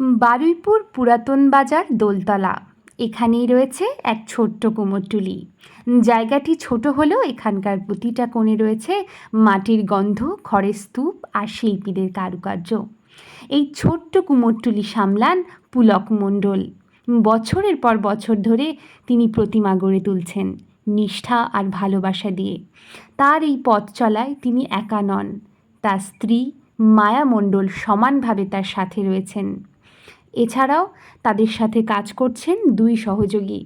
বারুইপুর পুরাতন বাজার দোলতলা। এখানেই রয়েছে এক ছোট্ট কুমোরটুলি। জায়গাটি ছোট হলেও এখানকার প্রতিটা কোণে রয়েছে মাটির গন্ধ, খড়ের স্তূপ আর শিল্পীদের কারুকার্য। এই ছোট্ট কুমোরটুলি সামলান পুলক মণ্ডল। বছরের পর বছর ধরে তিনি প্রতিমা গড়ে তুলছেন নিষ্ঠা আর ভালোবাসা দিয়ে। তার এই পথ চলায় তিনি একা নন। তার স্ত্রী মায়া মণ্ডল সমানভাবে তার সাথে রয়েছেন। এছাড়াও তাদের সাথে কাজ করছেন দুই সহযোগী,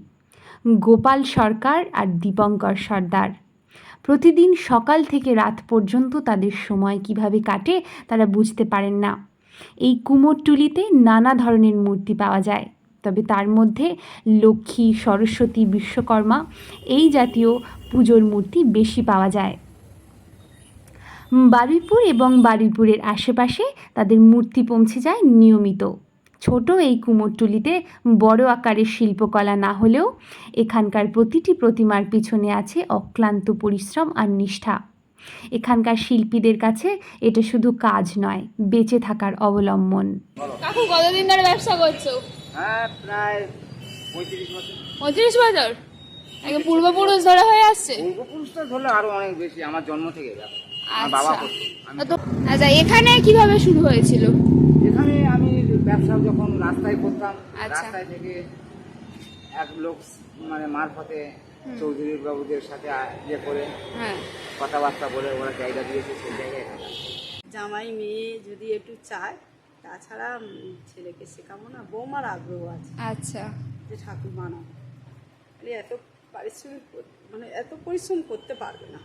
গোপাল সরকার আর দীপঙ্কর সর্দার। প্রতিদিন সকাল থেকে রাত পর্যন্ত তাদের সময় কীভাবে কাটে তারা বুঝতে পারেন না। এই কুমোরটুলিতে নানা ধরনের মূর্তি পাওয়া যায়। তবে তার মধ্যে লক্ষ্মী, সরস্বতী, বিশ্বকর্মা এই জাতীয় পুজোর মূর্তি বেশি পাওয়া যায়। বারুইপুর এবং বারুইপুরের আশেপাশে তাদের মূর্তি পৌঁছে যায় নিয়মিত। ছোট এই কুমোরটুলিতে বড় আকারের শিল্পকলা না হলেও এখানকার প্রতিটি প্রতিমার পিছনে আছে অক্লান্ত পরিশ্রম আর নিষ্ঠা। এখানকার শিল্পীদের কাছে এটা শুধু কাজ নয় বেঁচে থাকার অবলম্বন। কাকু কতদিন ধরে ব্যবসা করছ? হ্যাঁ প্রায় পঁয়ত্রিশ বছর। পঁয়ত্রিশ বছর? পূর্বপুরুষ ধরে হয়ে আসছে? পূর্বপুরুষ তো ধরলে আরও অনেক বেশি আমার জন্ম থেকে আচ্ছা। আচ্ছা এখানে কীভাবে শুরু হয়েছিল? এখানে আমি ব্যবসা যখন রাস্তায় করতাম আচ্ছা। রাস্তায় থেকে এক লোক মানে মারফতে চৌধুরী বাবুদের সাথে ইয়ে করে হ্যাঁ। কথাবার্তা বলে ওরা জায়গা দিয়েছে সেই জায়গায় জামাই মেয়ে যদি একটু চায় তাছাড়া ছেলেকে শেখাবো না বৌমার আগ্রহ আছে। আচ্ছা। যে ঠাকুর খালি এত পারিশ্রমিক মানে এত পরিশ্রম করতে পারবে না।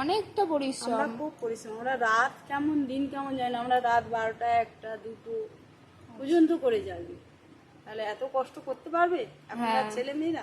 অনেকটা আমরা পরিশ্রম খুব পরিশ্রম। আমরা রাত কেমন দিন কেমন যায় না আমরা রাত বারোটা একটা দুটো পর্যন্ত করে যাবি তাহলে এত কষ্ট করতে পারবে? এখনকার হ্যাঁ। ছেলে মেয়েরা?